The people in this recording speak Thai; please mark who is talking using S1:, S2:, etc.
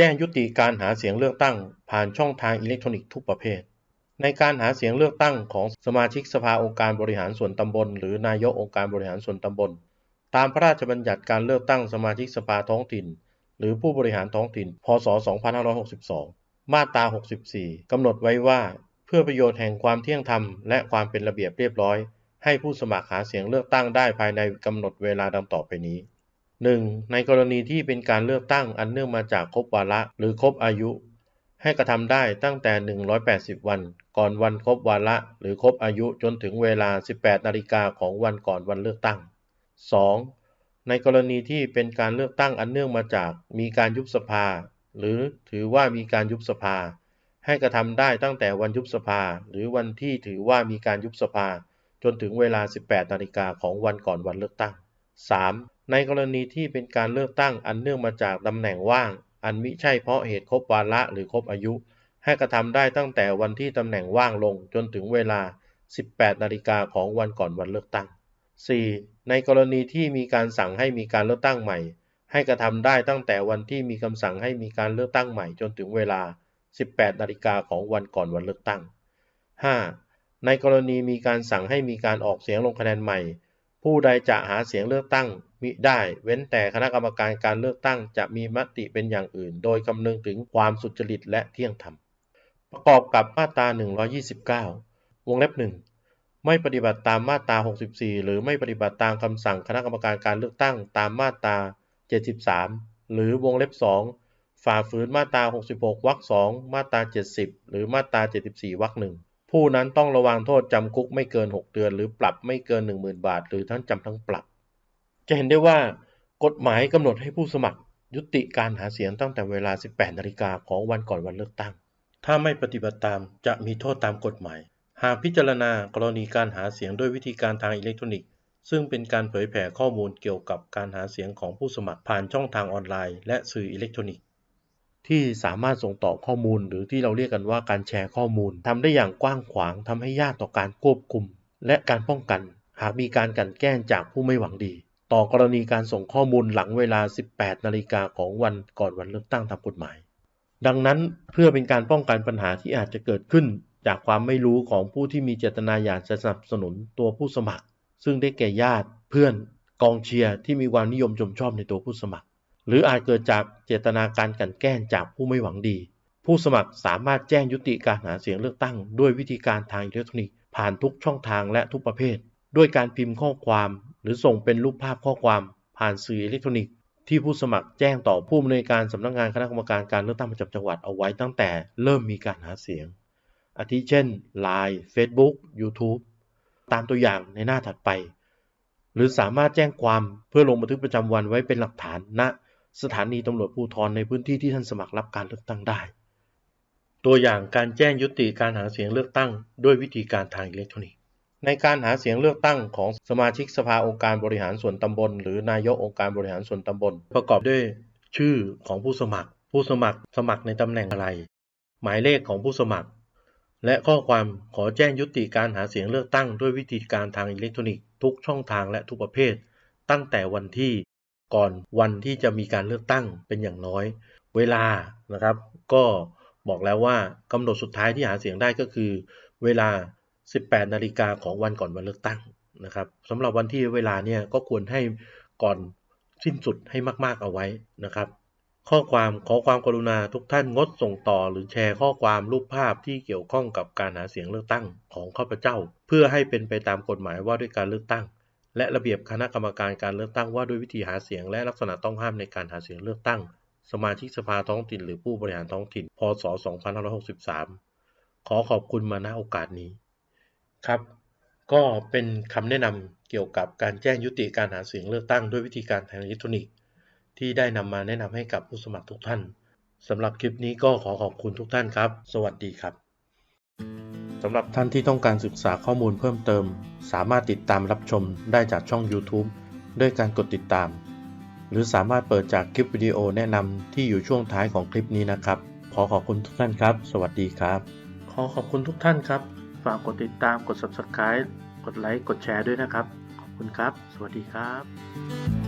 S1: จ้งยุติการหาเสียงเลือกตั้งผ่านช่องทางอิเล็กทรอนิกส์ทุกประเภท ในการหาเสียงเลือกตั้งของสมาชิกสภาองค์การบริหารส่วนตำบล หรือนายกองค์การบริหารส่วนตำบล ตามพระราชบัญญัติการเลือกตั้งสมาชิกสภาท้องถิ่น หรือผู้บริหารท้องถิ่น พศ 2562 มาตรา 64 กำหนดไว้ว่า เพื่อประโยชน์แห่งความเที่ยงธรรมและความเป็นระเบียบเรียบร้อย ให้ผู้สมัครหาเสียงเลือกตั้งได้ภายในกำหนดเวลาดังต่อไปนี้ 1. ในกรณีที่เป็นการเลือกตั้งอันเนื่องมาจากครบวาระหรือครบอายุ ให้กระทำได้ตั้งแต่ 180 วัน ก่อนวันครบวาระหรือครบอายุจนถึงเวลา 18นาฬิกาของวันก่อนวันเลือกตั้ง 2. ในกรณีที่เป็นการเลือกตั้งอันเนื่องมาจากมีการยุบสภา หรือถือว่ามีการยุบสภา ให้กระทำได้ตั้งแต่วันยุบสภา หรือวันที่ถือว่ามีการยุบสภา จนถึงเวลา 18นาฬิกาของวันก่อนวันเลือกตั้ง 3. ในกรณีที่เป็นการเลือกตั้งอันเนื่องมาจากตำแหน่งว่าง อันมิใช่เพราะเหตุครบวาระหรือครบอายุ ให้กระทำได้ตั้งแต่วันที่ตำแหน่งว่างลงจนถึงเวลา 18 นาฬิกาของวันก่อนวันเลือกตั้ง 4. ในกรณีที่มีการสั่งให้มีการเลือกตั้งใหม่ ให้กระทำได้ตั้งแต่วันที่มีคำสั่งให้มีการเลือกตั้งใหม่จนถึงเวลา 18 นาฬิกาของวันก่อนวันเลือกตั้ง 5. ในกรณีมีการสั่งให้มีการออกเสียงลงคะแนนใหม่ ผู้ใดจะหาเสียงเลือกตั้งมิได้ เว้นแต่คณะกรรมการการเลือกตั้งจะมีมติเป็นอย่างอื่น โดยคำนึงถึงความสุจริตและเที่ยงธรรม ประกอบกับมาตรา 129 วงเล็บ1ไม่ปฏิบัติตามมาตรา 64 หรือไม่ปฏิบัติตามคำสั่งคณะกรรมการการเลือกตั้งตามมาตรา 73 หรือวงเล็บ 2 ฝ่าฝืนมาตรา 66 วรรค 2 มาตรา 70 หรือมาตรา 74 วรรค1 ผู้นั้นต้องระวังโทษจำคุกไม่เกิน 6 เดือน หรือปรับไม่เกิน 10,000 บาท หรือทั้งจำทั้งปรับ จะเห็นได้ว่ากฎหมายกำหนดให้ผู้สมัคร ยุติการหาเสียงตั้งแต่เวลา 18 นาฬิกาของวันก่อนวันเลือกตั้ง ถ้าไม่ปฏิบัติตามจะมีโทษตามกฎหมาย หากพิจารณากรณีการหาเสียงด้วยวิธีการทางอิเล็กทรอนิกส์ ซึ่งเป็นการเผยแผ่ข้อมูลเกี่ยวกับการหาเสียงของผู้สมัครผ่านช่องทางออนไลน์และสื่ออิเล็กทรอนิกส์ ที่สามารถส่งต่อข้อมูล หรือที่เราเรียกกันว่าการแชร์ข้อมูลทำได้อย่างกว้างขวางทำให้ยากต่อการควบคุม และการป้องกัน หากมีการกลั่นแกล้งจากผู้ไม่หวังดี ต่อกรณีการส่งข้อมูลหลังเวลา 18 นาฬิกาของวันก่อนวันเลือกตั้งตามกฎหมาย ดังนั้นเพื่อเป็นการป้องกันปัญหาที่อาจจะเกิดขึ้น จากความไม่รู้ของผู้ที่มีเจตนาอยากจะสนับสนุนตัวผู้สมัคร ซึ่งได้แก่ญาติ เพื่อน กองเชียร์ที่มีความนิยมชมชอบในตัวผู้สมัคร หรืออาจเกิดจากเจตนาการกันแกล้งจากผู้ไม่หวังดี ผู้สมัครสามารถแจ้งยุติการหาเสียงเลือกตั้ง ด้วยวิธีการทางอิเล็กทรอนิกส์ผ่านทุกช่องทางและทุกประเภท ด้วยการพิมพ์ข้อความ หรือส่งเป็นรูปภาพข้อความ ผ่านสื่ออิเล็กทรอนิกส์ที่ผู้สมัครแจ้งต่อผู้อำนวยการสำนักงานคณะกรรมการการเลือกตั้งประจำจังหวัดเอาไว้ตั้งแต่เริ่มมีการหาเสียง อาทิเช่น Line Facebook YouTube ตามตัวอย่างในหน้าถัดไป หรือสามารถแจ้งความเพื่อลงบันทึกประจำวันไว้เป็นหลักฐานณ สถานีตำรวจภูธรในพื้นที่ที่ท่านสมัครรับการเลือกตั้งได้ ตัวอย่างการแจ้งยุติการหาเสียงเลือกตั้ง ด้วยวิธีการทางอิเล็กทรอนิกส์ ในการหาเสียงเลือกตั้งของสมาชิกสภาองค์การบริหารส่วนตำบล หรือนายกองค์การบริหารส่วนตำบล ประกอบด้วยชื่อของผู้สมัคร ผู้สมัครสมัครในตำแหน่งอะไร หมายเลขของผู้สมัคร และข้อความขอแจ้งยุติการหาเสียงเลือกตั้ง ด้วยวิธีการทางอิเล็กทรอนิกส์ทุกช่องทางและทุกประเภท ตั้งแต่วันที่ ก่อนวันที่จะมีการเลือกตั้งเป็นอย่างน้อย เวลานะครับ ก็บอกแล้วว่ากำหนดสุดท้ายที่หาเสียงได้ก็คือ เวลา 18 นาฬิกาของวันก่อนวันเลือกตั้งนะครับสำหรับวันที่เวลาเนี่ยก็ควรให้ก่อนสิ้นสุดให้มาก ๆเอาไว้นะครับ ข้อความขอความกรุณาทุกท่านงดส่งต่อหรือแชร์ข้อความรูปภาพที่เกี่ยวข้องกับการหาเสียงเลือกตั้งของข้าพเจ้า เพื่อให้เป็นไปตามกฎหมายว่าด้วยการเลือกตั้ง และระเบียบคณะกรรมการการเลือกตั้งว่าด้วยวิธีหาเสียงและลักษณะต้องห้ามในการหาเสียงเลือกตั้ง สมาชิกสภาท้องถิ่นหรือผู้บริหารท้องถิ่น พศ 2563 ขอขอบคุณมาณโอกาสนี้ครับ ก็เป็นคำแนะนำเกี่ยวกับการแจ้งยุติการหาเสียงเลือกตั้งด้วยวิธีการทางอิเล็กทรอนิกส์ ที่ได้นำมาแนะนำให้กับผู้สมัครทุกท่านสำหรับคลิปนี้ก็ขอขอบคุณทุกท่านครับ สวัสดีครับ สำหรับท่านที่ต้องการศึกษาข้อมูลเพิ่มเติม สามารถติดตามรับชมได้จากช่อง YouTube ด้วยการกดติดตาม หรือสามารถเปิดจากคลิปวิดีโอแนะนำที่อยู่ช่วงท้ายของคลิปนี้นะครับ ขอขอบคุณทุกท่านครับ สวัสดีครับ ขอขอบคุณทุกท่านครับ ฝากกดติดตามกด Subscribe กดไลค์กดแชร์ด้วยนะครับ ขอบคุณครับ สวัสดีครับ